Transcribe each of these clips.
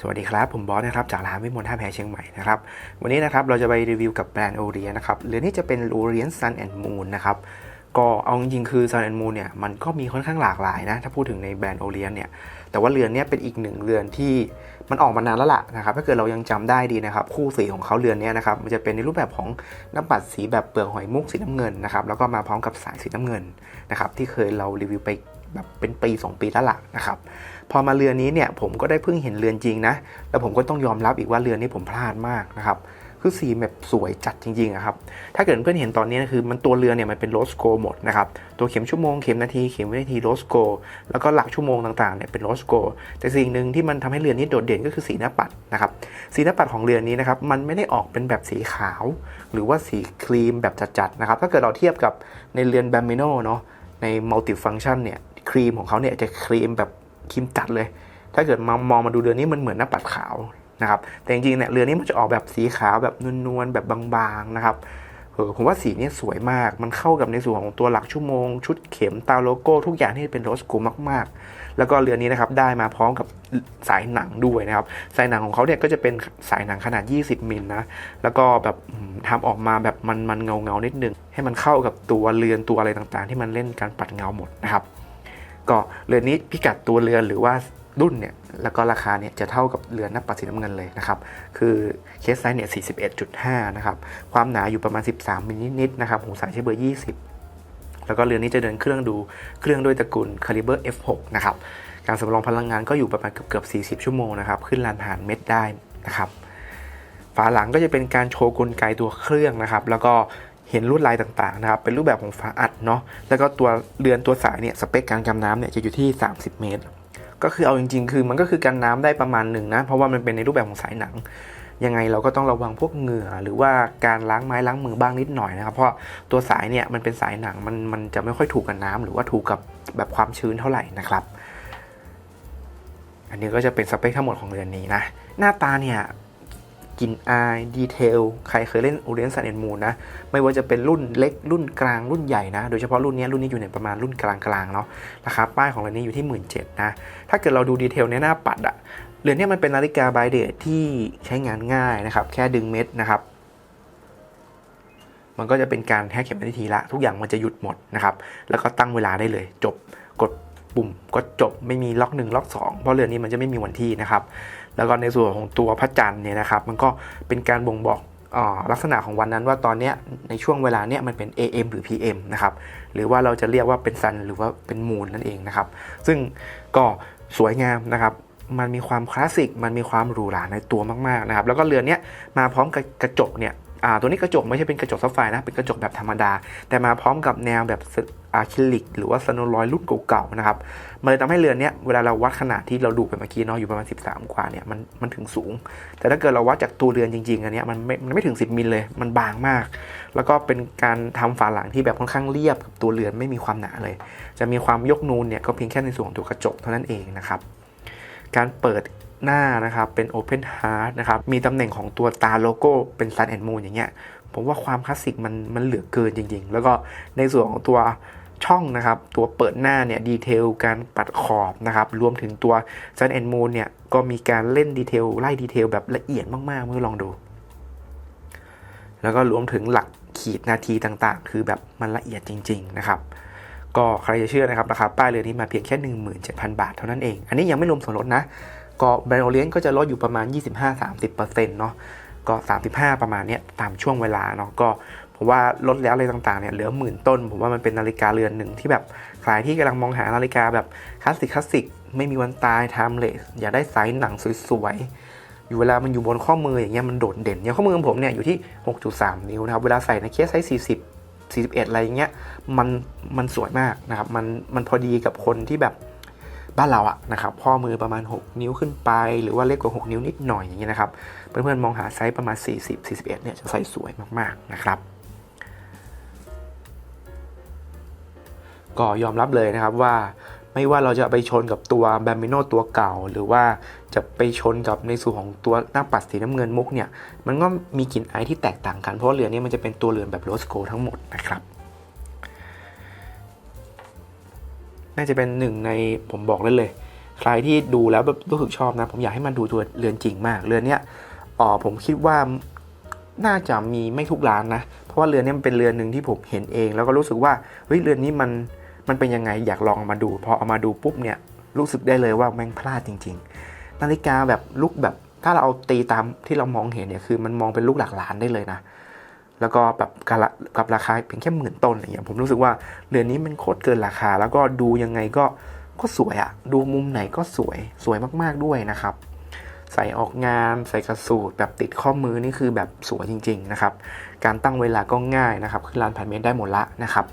สวัสดีครับ ผมบอสนะครับจากร้านวิมลท่าแพเชียงใหม่นะครับวันนี้นะครับเราจะไปรีวิวกับแบรนด์โอเรียนะครับเรือนนี้จะเป็นโอเรียนซันแอนด์มูนนะครับก็เอาจริงๆคือซันแอนด์มูนเนี่ยมันก็มีค่อนข้างหลากหลายนะถ้าพูดถึงในแบรนด์โอเรียนเนี่ยแต่ว่าเรือนนี้เป็นอีกหนึ่งเรือนที่มันออกมานานแล้วล่ะนะครับถ้าเกิดเรายังจำได้ดีนะครับคู่สีของเขาเรือนนี้นะครับมันจะเป็นในรูปแบบของน้ำปัดสีแบบเปลือกหอยมุกสีน้ำเงินนะครับแล้วก็มาพร้อมกับสายสีน้ำเงินนะครับที่เคยเรารีวิวไปแบบเป็นปี 2 ปีแล้วล่ะนะครับ พอมาเรือนี้เนี่ยผมก็ได้เพิ่งเห็นเรือนจริงนะ แล้วผมก็ต้องยอมรับอีกว่าเรือนนี้ผมพลาดมากนะครับคือสีแบบสวยจัดจริงๆอะครับ ถ้าเกิดเพื่อนเห็นตอนนี้นะคือมันตัวเรือนเนี่ยมันเป็นโรสโกหมดนะครับ ตัวเข็มชั่วโมงเข็มนาทีเข็มวินาทีโรสโก แล้วก็หลักชั่วโมงต่างๆเนี่ยเป็นโรสโก แต่สิ่งหนึ่งที่มันทำให้เรือนนี้โดดเด่นก็คือสีหน้าปัดนะครับ สีหน้าปัดของเรือนนี้นะครับมันไม่ได้ออกเป็นแบบสีขาว หรือว่าสีครีมแบบจัดๆนะครับ ถ้าเกิดเราเทียบกับในเรือนแบมมิโนเนาะในมัลติฟังชันเนี่ยครีมของเขาเนี่ยจะครีมแบบ ครีมจัดเลย ถ้าเกิดมามองมาดูเรือนี้มันเหมือนหน้าปัดขาวนะครับ แต่จริงๆเนี่ยเรือนี้มันจะออกแบบสีขาวแบบนวลๆแบบบางๆนะครับเออผมว่าสีนี้สวยมาก มันเข้ากับในส่วนของตัวหลักชั่วโมง ชุดเข็มตาโลโก้ ทุกอย่างที่เป็นโรสโกมากๆ แล้วก็เรือนี้นะครับได้มาพร้อมกับสายหนังด้วยนะครับ สายหนังของเขาเนี่ยก็จะเป็นสายหนังขนาด 20 มิลนะ แล้วก็แบบอืมทำออกมาแบบมันมันเงาเงาๆนิดนึง ให้มันเข้ากับตัวเรือนตัวอะไรต่างๆ ที่มันเล่นการปัดเงาหมดนะครับ ก็เรือนนี้พิกัดตัวเรือนหรือว่ารุ่นเนี่ยแล้วก็ราคาเนี่ยจะเท่ากับเรือนหน้าปัดสีน้ำเงินเลยนะครับคือเคสไซส์เนี่ย 41.5 นะครับความหนาอยู่ประมาณ 13มิลลินิดๆนะครับผมสายใช้เบอร์ 20 แล้วก็เรือนนี้จะเดินเครื่องดูเครื่องด้วยตระกูล Caliber F6 นะครับการสำรองพลังงานก็อยู่ประมาณเกือบๆ40 ชั่วโมงนะครับขึ้นลานผ่านเม็ดได้นะครับฝาหลังก็จะเป็นการโชว์กลไกตัวเครื่องนะครับ แล้วก็ เห็นลวดลายต่างๆนะครับเป็นรูปแบบของฝาอัดเนาะแล้วก็ตัวเรือนตัวสายเนี่ยสเปคการกันน้ำเนี่ยจะอยู่ที่ 30 เมตร ก็คือเอาจริง ๆ คือมันก็คือกันน้ำได้ประมาณหนึ่งนะเพราะว่ามันเป็นในรูปแบบของสายหนังยังไงเราก็ต้องระวังพวกเหงื่อหรือว่าการล้างไม้ล้างมือบ้างนิดหน่อยนะครับ เพราะตัวสายเนี่ยมันเป็นสายหนังมันมันจะไม่ค่อยถูกกับน้ำหรือว่าถูกกับแบบความชื้นเท่าไหร่นะครับ อันนี้ก็จะเป็นสเปคทั้งหมดของเรือนนี้นะ หน้าตาเนี่ย กลิ่นอายดีเทลใครเคยเล่น Orient Sun and Moon นะ ไม่ว่าจะเป็นรุ่นเล็กรุ่นกลางรุ่นใหญ่นะ โดยเฉพาะรุ่นนี้รุ่นนี้อยู่ในประมาณรุ่นกลางๆเนาะราคาป้ายของเรือนนี้อยู่ที่ 1 7ื่นนะ ถ้าเกิดเราดูดีเทลในหน้าปัดอะเรือนนี้มันเป็นนาฬิกาบายเดทที่ใช้งานง่ายนะครับ แค่ดึงเม็ดนะครับมันก็จะเป็นการแค่เข็มนาทีละ ทุกอย่างมันจะหยุดหมดนะครับ แล้วก็ตั้งเวลาได้เลย จบกดปุ่มก็จบไม่มีล็อก1ล็อก2เพราะเรือนนี้มันจะไม่มีวันที่นะครับ แล้วก็ในส่วนของตัวพระจันทร์เนี่ยนะครับ มันก็เป็นการบ่งบอกอาลักษณะของวันนั้นว่าตอนนี้ในช่วงเวลาเนี้ยมันเป็น AM หรือ PM นะครับ หรือว่าเราจะเรียกว่าเป็นซันหรือว่าเป็นมูนนั่นเองนะครับ ซึ่งก็สวยงามนะครับ มันมีความคลาสสิก มันมีความหรูหราในตัวมากๆนะครับ แล้วก็เรือนเนี้ยมาพร้อมกับกระจกเนี่ยตัวนี้กระจกไม่ใช่เป็นกระจกซับไฟนะ เป็นกระจกแบบธรรมดา แต่มาพร้อมกับแนวแบบ อะคริลิกหรือว่าสโนลอยรุ่นเก่าๆนะครับมันเลยทำให้เรือนเนี้ยเวลาเราวัดขนาดที่เราดูไปเมื่อกี้เนาะอยู่ประมาณ 13 กว่าเนี่ยมันมันถึงสูง แต่ถ้าเกิดเราวัดจากตัวเรือนจริงๆอันเนี้ยมันไม่มันไม่ถึง 10มิลเลยมันบางมาก แล้วก็เป็นการทำฝาหลังที่แบบค่อนข้างเรียบกับตัวเรือนไม่มีความหนาเลย จะมีความยกนูนเนี่ยก็เพียงแค่ในส่วนของตัวกระจกเท่านั้นเองนะครับการเปิดหน้านะครับเป็น Open Heart นะครับมีตำแหน่งของตัวตาโลโก้เป็น Sun and Moon อย่างเงี้ยผมว่าความคลาสสิกมันมันเหลือเกินจริง ๆ แล้วก็ในส่วนของตัว ช่องนะครับตัวเปิดหน้าเนี่ยดีเทลการปัดขอบนะครับรวมถึงตัว Sun and Moon เนี่ยก็มีการเล่นดีเทลไล่ดีเทลแบบละเอียดมากๆเมื่อลองดู แล้วก็รวมถึงหลักขีดนาทีต่างๆ คือแบบมันละเอียดจริง ๆ นะครับ ก็ใครจะเชื่อนะครับราคาป้ายเรือนี้มาเพียงแค่ 17,000 บาทเท่านั้นเอง อันนี้ยังไม่รวมส่วนลดนะ ก็แบรนด์โอเลียนก็จะลดอยู่ประมาณ 25-30%เนาะก็ 35 ประมาณเนี้ยตามช่วงเวลาเนาะก็ ผมว่าลดแล้วอะไรต่างๆเนี่ยเหลือหมื่นต้น ผมว่ามันเป็นนาฬิกาเรือนหนึ่งที่แบบใครที่กำลังมองหานาฬิกาแบบคลาสสิกคลาสสิกไม่มีวันตาย timeless อยากได้ไซส์หนังสวยๆ อยู่เวลามันอยู่บนข้อมืออย่างเงี้ยมันโดดเด่นอย่างข้อมือของผมเนี่ยอยู่ที่ 6.3 นิ้วนะครับเวลาใส่ในเคสไซส์40 41 อะไรอย่างเงี้ยมันมันสวยมากนะครับมันมันพอดีกับคนที่แบบบ้านเราอะนะครับข้อมือประมาณ 6 นิ้วขึ้นไป หรือว่าเล็กกว่า 6 นิ้วนิดหน่อยอย่างเงี้ยนะครับเพื่อนๆมองหาไซส์ประมาณ 40 41เนี่ยจะใส่สวยมากๆนะครับ ก็ยอมรับเลยนะครับว่าไม่ว่าเราจะไปชนกับตัวแบมบิโนตัวเก่า หรือว่าจะไปชนกับในส่วนของตัวหน้าปัดสีน้ำเงินมุกเนี่ย มันก็มีกลิ่นไอที่แตกต่างกัน เพราะเรือนนี้มันจะเป็นตัวเรือนแบบโรสโกทั้งหมดนะครับ น่าจะเป็นหนึ่งในผมบอกได้เลย ใครที่ดูแล้วแบบรู้สึกชอบนะ ผมอยากให้มันดูตัวเรือนจริงมาก เรือนเนี้ยอ๋อผมคิดว่าน่าจะมีไม่ทุกร้านนะ เพราะว่าเรือนเนี้มันเป็นเรือนหนึ่งที่ผมเห็นเอง แล้วก็รู้สึกว่าเฮ้ยเรือนนี้มัน มันเป็นยังไงอยากลองเอามาดูพอเอามาดูปุ๊บเนี่ยรู้สึกได้เลยว่าแม่งพลาดจริง ๆ นาฬิกาแบบลุกแบบถ้าเราเอาตีตามที่เรามองเห็นเนี่ยคือมันมองเป็นลูกหลักล้านได้เลยนะ แล้วก็แบบกับรากับราคาเพียงแค่หมื่นต้นอะไรอย่างผมรู้สึกว่าเรือนนี้มันโคตรเกินราคา แล้วก็ดูยังไงก็ก็สวยอะดูมุมไหนก็สวยสวยมากๆด้วยนะครับ ใส่ออกงานใส่กระสูตรแบบติดข้อมือนี่คือแบบสวยจริง ๆ นะครับการตั้งเวลาก็ง่ายนะครับขึ้นลานผ่านเมตรได้หมดละนะครับ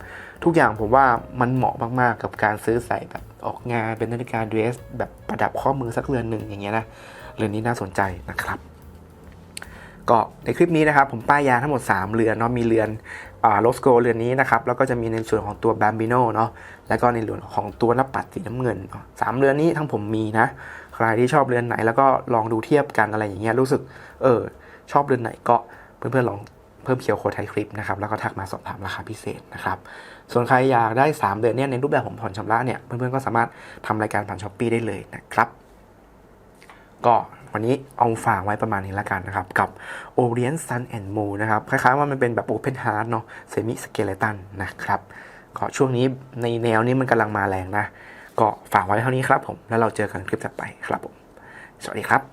ทุกอย่างผมว่ามันเหมาะมากๆกับการซื้อใส่แบบออกงานเป็นนาฬิกาเดรส แบบประดับข้อมือสักเรือนหนึ่งอย่างเงี้ยนะเรือนนี้น่าสนใจนะครับก็ในคลิปนี้นะครับผมป้ายยาทั้งหมด 3 เรือนเนาะมีเรือนโลสโกเรือนนี้นะครับแล้วก็จะมีในส่วนของตัวบมบิโนเนาะแล้วก็ในเรือนของตัวน้าปัดสีน้ำเงินสามเรือนนี้ทั้งผมมีนะใครที่ชอบเรือนไหนแล้วก็ลองดูเทียบกันอะไรอย่างเงี้ยรู้สึกเออชอบเรือนไหนก็เพื่อนๆลอง เพิ่มเคียวโค้ดไทยคลิปนะครับแล้วก็ทักมาสอบถามราคาพิเศษนะครับส่วนใครอยากได้ 3 เดือนเนี่ยในรูปแบบของผ่อนชำระเนี่ยเพื่อนๆก็สามารถทำรายการผ่านช้อปปีได้เลยนะครับก็วันนี้เอาฝากไว้ประมาณนี้ล้วกันนะครับ กับ Orient Sun and Moon นะครับ คล้ายๆว่ามันเป็นแบบ Open Heart เนาะ Semi Skeleton นะครับ ก็ช่วงนี้ในแนวนี้มันกำลังมาแรงนะ ก็ฝากไว้เท่านี้ครับผม แล้วเราเจอกันคลิปถัดไปครับผม สวัสดีครับ